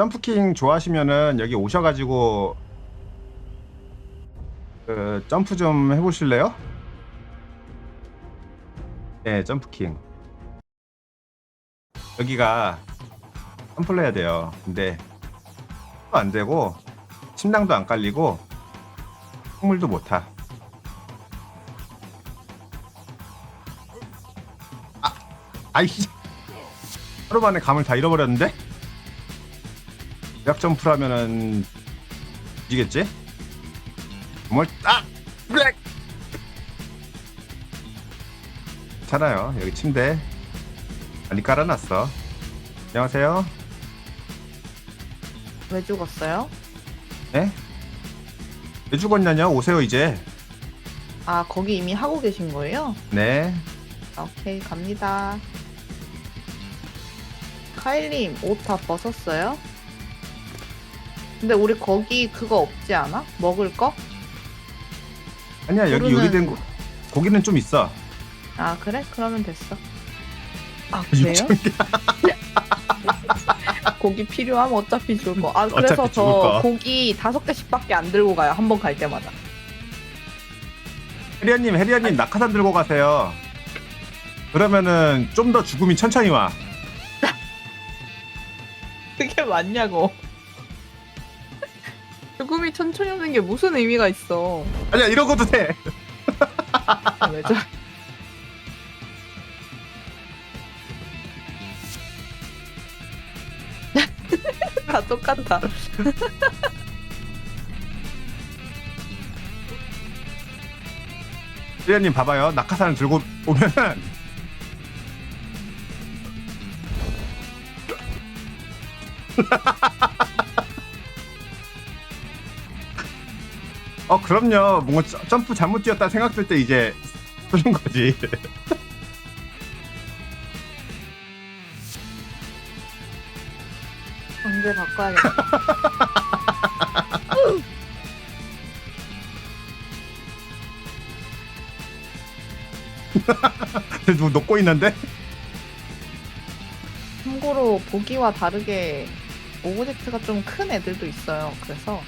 점프킹 좋아하시면은 여기 오셔가지고 그 점프 좀 해보실래요? 네, 점프킹. 여기가 점프를 해야 돼요. 근데 또안 되고 침낭도 안 깔리고 식물도 못 타. 아, 아이 하루 만에 감을 다 잃어버렸는데? 약 점프라면은 이겠지? 뭘 아! 블랙! 괜찮아요. 여기 침대 많이 깔아놨어. 안녕하세요. 왜 죽었어요? 네? 왜 죽었냐냐? 오세요 이제. 아 거기 이미 하고 계신 거예요? 네. 아, 오케이 갑니다. 카일님 옷 다 벗었어요? 근데 우리 거기 그거 없지 않아? 먹을 거? 아니야 여기 부르는- 요리된 고, 고기는 좀 있어. 아 그래? 그러면 됐어. 아 그래요? 고기 필요하면 어차피 줄 거. 아 그래서 어차피 저 죽을 거. 고기 다섯 개씩밖에 안 들고 가요. 한 번 갈 때마다. 해리언님, 해리언님 낙하산 들고 가세요. 그러면은 좀 더 죽음이 천천히 와. 그게 맞냐고. 죽음이 천천히 오는 게 무슨 의미가 있어? 아니야 이러고도 돼. 아, 왜 저래? 다 똑같아. 해리언님 봐봐요. 낙하산을 들고 오면 어 그럼요. 뭔가 점- 점프 잘못 뛰었다 생각될 때 이제 쏘는 거지. 언제 바꿔야겠다. 누구 녹고 있는데? 참고로 보기와 다르게 오브젝트가 좀 큰 애들도 있어요. 그래서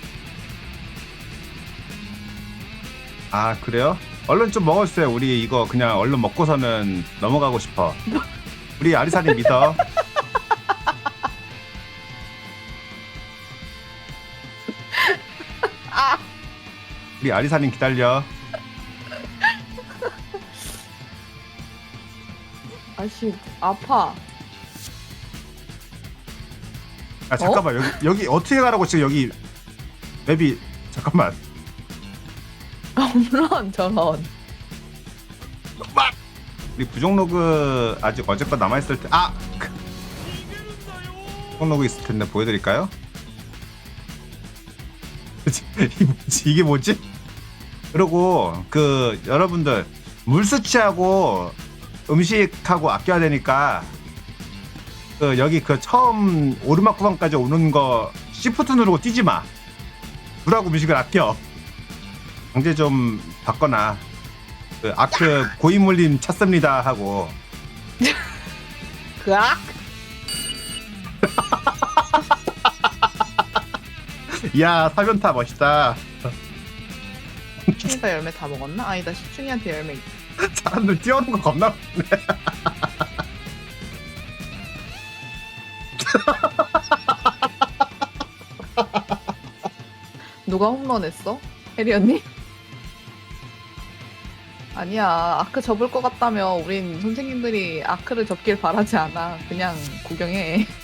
아 그래요? 얼른 좀 먹어주세요. 우리 이거 그냥 얼른 먹고서는 넘어가고 싶어. 우리 아리사님 믿어. 아 우리 아리사님 기다려. 아씨 아파. 아 잠깐만 여기 여기 어떻게 가라고 지금 여기 맵이 잠깐만. 홈런 저런. 우리 부정 로그 아직 어제껏 남아 있을 때 아. 그. 부정 로그 있을 텐데 보여드릴까요? 이게 뭐지? 이게 뭐지? 그리고 그 여러분들 물 수치하고 음식하고 아껴야 되니까 그 여기 그 처음 오르막 구간까지 오는 거 시프트 누르고 뛰지 마. 물하고 음식을 아껴. 강제 좀 바꿔놔. 그 아크 고인물님 찾습니다 하고 그악. 이야 사변타 멋있다 슈가 열매 다 먹었나? 아니다 시춘이한테 열매. 있- 사람들 뛰어오는 거 겁나 많네 누가 홈런했어? 해리 언니? 아니야. 아크 접을 것 같다며 우린 선생님들이 아크를 접길 바라지 않아. 그냥 구경해.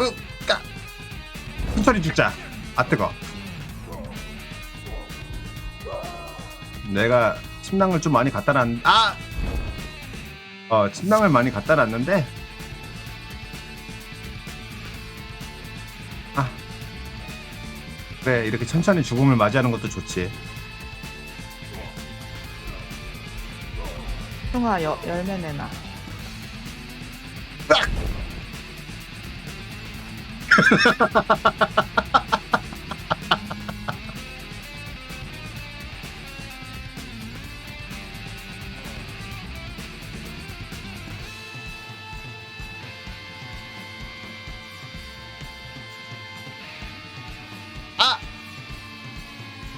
으까. 후소리 죽자. 아 뜨거 내가 침낭을 좀 많이 갖다 놨 아! 어 침낭을 많이 갖다 놨는데 아! 그래 이렇게 천천히 죽음을 맞이하는 것도 좋지. 숭아 여, 열매 내놔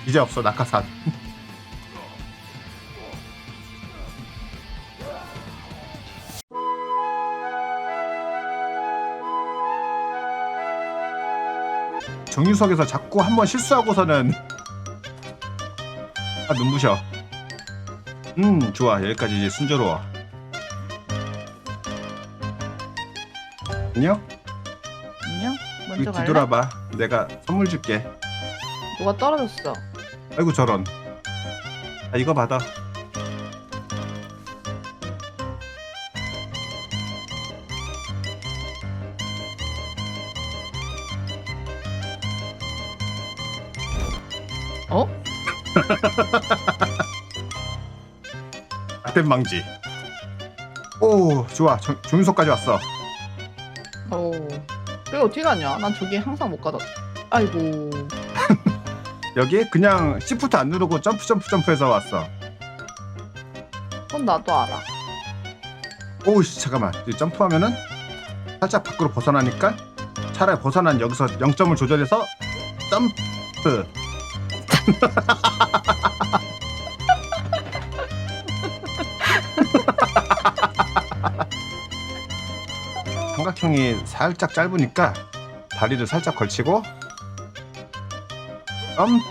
이제 없어 낙하산. 정유석에서 자꾸 한 번 실수하고서는 아 눈부셔. 음 좋아 여기까지 이제 순조로워. 안녕? 안녕? 여기 먼저 갈래? 뒤돌아봐. 내가 선물 줄게. 뭐가 떨어졌어? 아이고 저런. 아 이거 받아. 어? 악된 망지. 오 좋아 정, 종윤석까지 왔어. 오. 그게 어떻게 가냐? 난 저기 항상 못 가다. 아이고. 여기 그냥 시프트 안 누르고 점프 점프 점프해서 왔어. 그건 나도 알아. 오우씨 잠깐만 이 점프하면은 살짝 밖으로 벗어나니까 차라리 벗어난 여기서 0점을 조절해서 점프. 삼각형이 살짝 짧으니까 다리를 살짝 걸치고 점프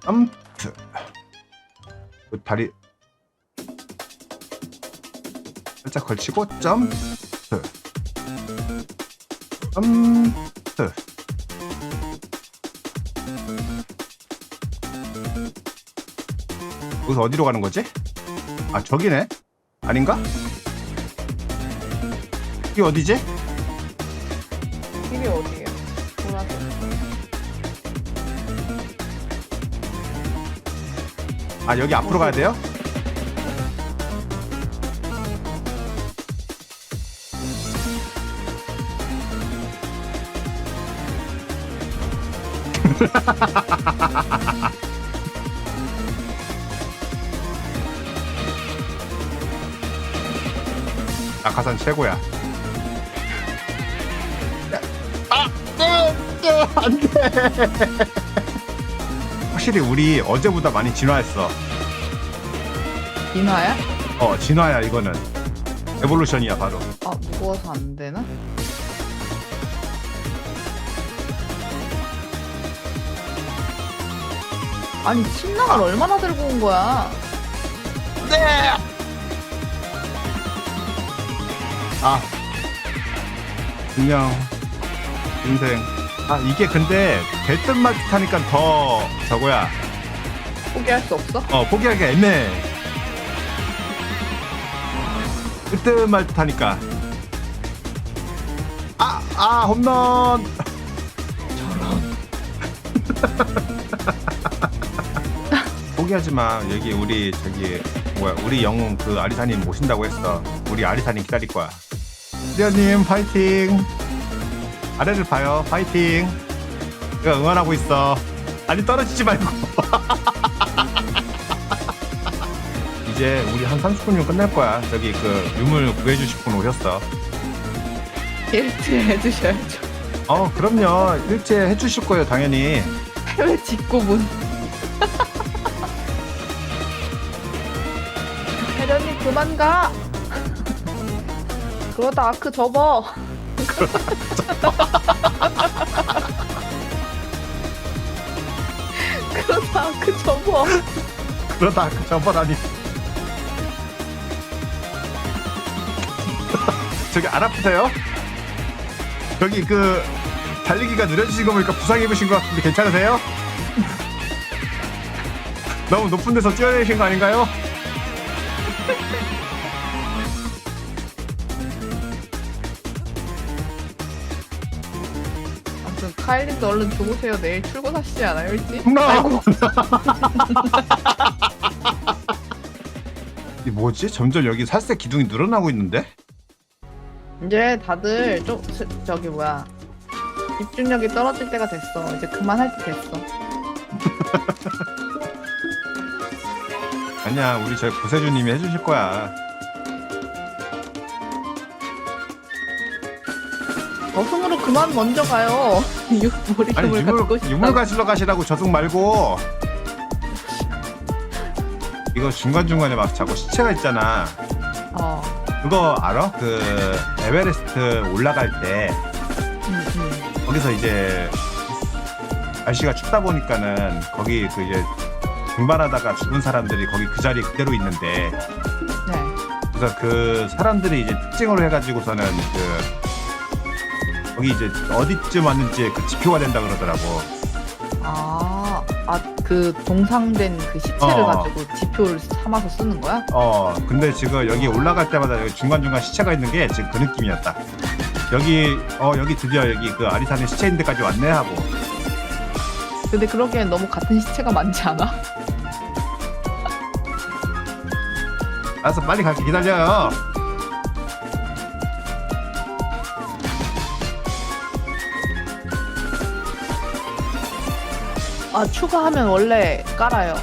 점프 그 다리 살짝 걸치고 점프 점프 여기서 어디로 가는 거지? 아 저기네? 아닌가? 이게 어디지? 아 여기 앞으로 가야 돼요? 낙하산 최고야. 아, 안 돼. 확실히 우리 어제보다 많이 진화했어. 인화야? 어 진화야 이거는 에볼루션이야 바로 아, 무거워서 안 되나? 아니, 침낭을 얼마나 들고 온 거야? 아 분명 인생 아 이게 근데 배뜬말 타니까 더 저거야. 포기할 수 없어? 어 포기하기 애매해. 뜨뜻말 타니까. 아 아 홈런. 포기하지 마. 여기 우리 저기 뭐야 우리 영웅 그 아리사님 모신다고 했어. 우리 아리사님 기다릴 거야. 수련님 파이팅 아래를 봐요 파이팅 내가 응원하고 있어 아니 떨어지지 말고 이제 우리 한 30분이면 끝날 거야 저기 그 유물 구해주실 분 오셨어 일트 해주셔야죠. 어 그럼요 일제 해주실 거예요 당연히 해외 직구분. 혜련님 그만 가. 그러다 아크 접어. 그러다 아크 접어. 그러다 그 저번아니 저기 안 아프세요? 저기 그 달리기가 느려지신 거 보니까 부상 입으신 것 같은데 괜찮으세요? 너무 높은 데서 뛰어내신 거 아닌가요? 카일린도 얼른 주무세요. 내일 출근하시지 않아요, 일찍? 아이고. 이 뭐지? 점점 여기 살색 기둥이 늘어나고 있는데? 이제 다들 좀 스- 저기 뭐야 집중력이 떨어질 때가 됐어. 이제 그만할 때 됐어. 아니야 우리 저희 구세주님이 해주실 거야 저승으로 그만 먼저 가요. 유- 우리 아니 유물 유물, 갖고 싶다. 유물 가시러 가시라고 저승 말고 이거 중간중간에 막 자꾸 시체가 있잖아 어. 그거 알아? 그 에베레스트 올라갈 때 음, 음. 거기서 이제 날씨가 춥다 보니까는 거기 그 이제 등반하다가 죽은 사람들이 거기 그 자리 그대로 있는데 네. 그래서 그 사람들이 이제 특징으로 해가지고서는 그 거기 이제 어디쯤 왔는지 그 지표가 된다 그러더라고. 아, 아, 그 동상된 그 시체를 어. 가지고 지표를 삼아서 쓰는 거야? 어 근데 지금 여기 올라갈 때마다 여기 중간중간 시체가 있는 게 지금 그 느낌이었다. 여기 어 여기 드디어 여기 그 아리산의 시체 있는 데까지 왔네 하고 근데 그러기엔 너무 같은 시체가 많지 않아? 알았어 빨리 갈게 기다려 아, 추가하면 원래 깔아요.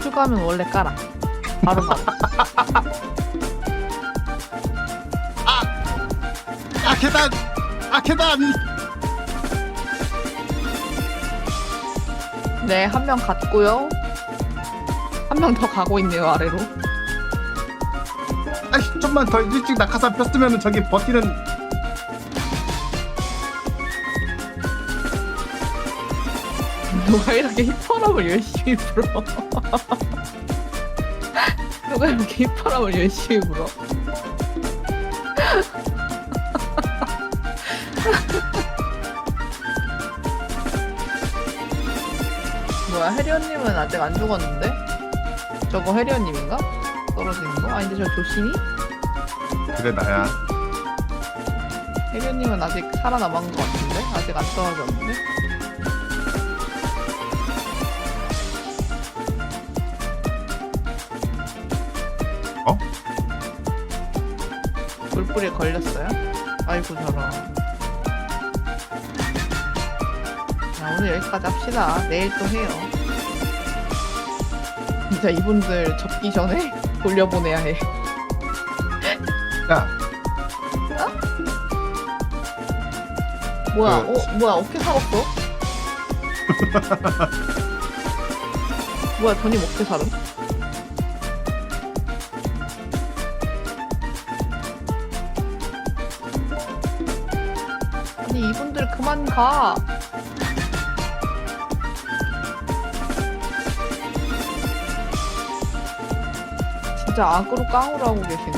추가하면 원래 깔아. 바로 바로. 아 계단 아 계단 네, 한 명 갔고요. 한 명 더 가고 있네요, 아래로. 아 좀만 더 일찍 낙하산 폈으면 저기 버티는 누가 이렇게 힙합을 열심히 불어? 누가 이렇게 힙합을 열심히 불어? 뭐야 해리언님은 아직 안 죽었는데? 저거 해리언님인가? 떨어지는 거? 아닌데 저 조신이? 그래 나야. 해리언님은 아직 살아남은 것 같은데? 아직 안 떨어졌는데? 물불에 걸렸어요? 아이고 저런. 자 오늘 여기까지 합시다. 내일 또 해요. 진짜 이분들 접기 전에 돌려보내야 해. 야. 뭐야? 그- 어 뭐야? 어떻게 살았어? 뭐야? 전임 어떻게 살음? 그만 가. 진짜 악으로 깡으로 하고 계시네.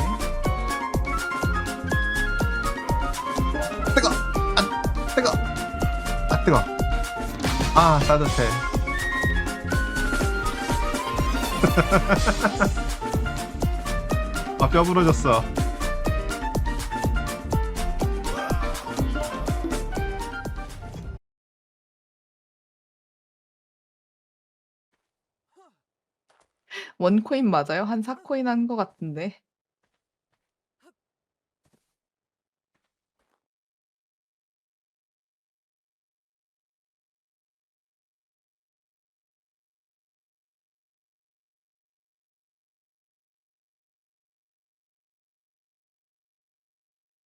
뜨거! 아 뜨거! 아 뜨거! 아 따뜻해. 아 뼈 부러졌어. 원코인 맞아요? 한 4 코인 한 것 같은데